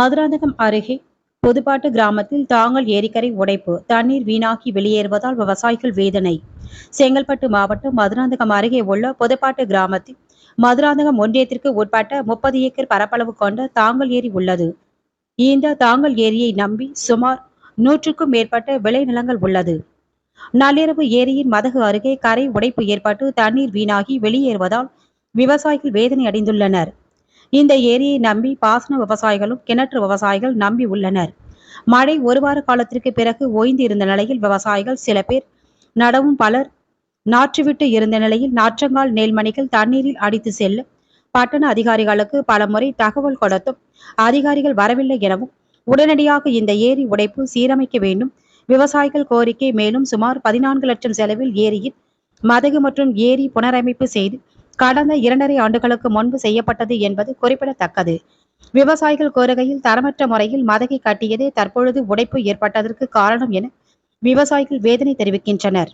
மதுராந்தகம் அருகே புதுப்பாட்டு கிராமத்தில் தாங்கள் ஏரிக்கரை உடைப்பு தண்ணீர் வீணாகி வெளியேறுவதால் விவசாயிகள் வேதனை. செங்கல்பட்டு மாவட்டம் மதுராந்தகம் அருகே உள்ள புதுப்பாட்டு கிராமத்தில் மதுராந்தகம் ஒன்றியத்திற்கு உட்பட்ட முப்பது ஏக்கர் பரப்பளவு கொண்ட தாங்கல் ஏரி உள்ளது. இந்த தாங்கல் ஏரியை நம்பி சுமார் நூற்றுக்கும் மேற்பட்ட விளைநிலங்கள் உள்ளது. நள்ளிரவு ஏரியின் மதகு அருகே கரை உடைப்பு ஏற்பட்டு தண்ணீர் வீணாகி வெளியேறுவதால் விவசாயிகள் வேதனை அடைந்துள்ளனர். இந்த ஏரியை நம்பி பாசன விவசாயிகளும் கிணற்று விவசாயிகள் நம்பி உள்ளனர். மழை ஒரு வார காலத்திற்கு பிறகு ஓய்ந்து இருந்த நிலையில் விவசாயிகள் சில பேர் நடவும் பலர் நாற்றுவிட்டு இருந்த நிலையில் நாற்றங்கால் நெல்மணிகள் தண்ணீரில் அடித்து செல்ல பட்டண அதிகாரிகளுக்கு பலமுறை தகவல் கொடுத்தும் அதிகாரிகள் வரவில்லை எனவும் உடனடியாக இந்த ஏரி உடைப்பு சீரமைக்க வேண்டும். விவசாயிகள் கோரிக்கை மேலும் சுமார் பதினான்கு லட்சம் செலவில் ஏரியில் மதகு மற்றும் ஏரி புனரமைப்பு செய்து கடந்த இரண்டரை ஆண்டுகளுக்கு முன்பு செய்யப்பட்டது என்பது குறிப்பிடத்தக்கது. விவசாயிகள் கோருகையில் தரமற்ற முறையில் மதகை கட்டியதே தற்பொழுது உடைப்பு ஏற்பட்டதற்கு காரணம் என விவசாயிகள் வேதனை தெரிவிக்கின்றனர்.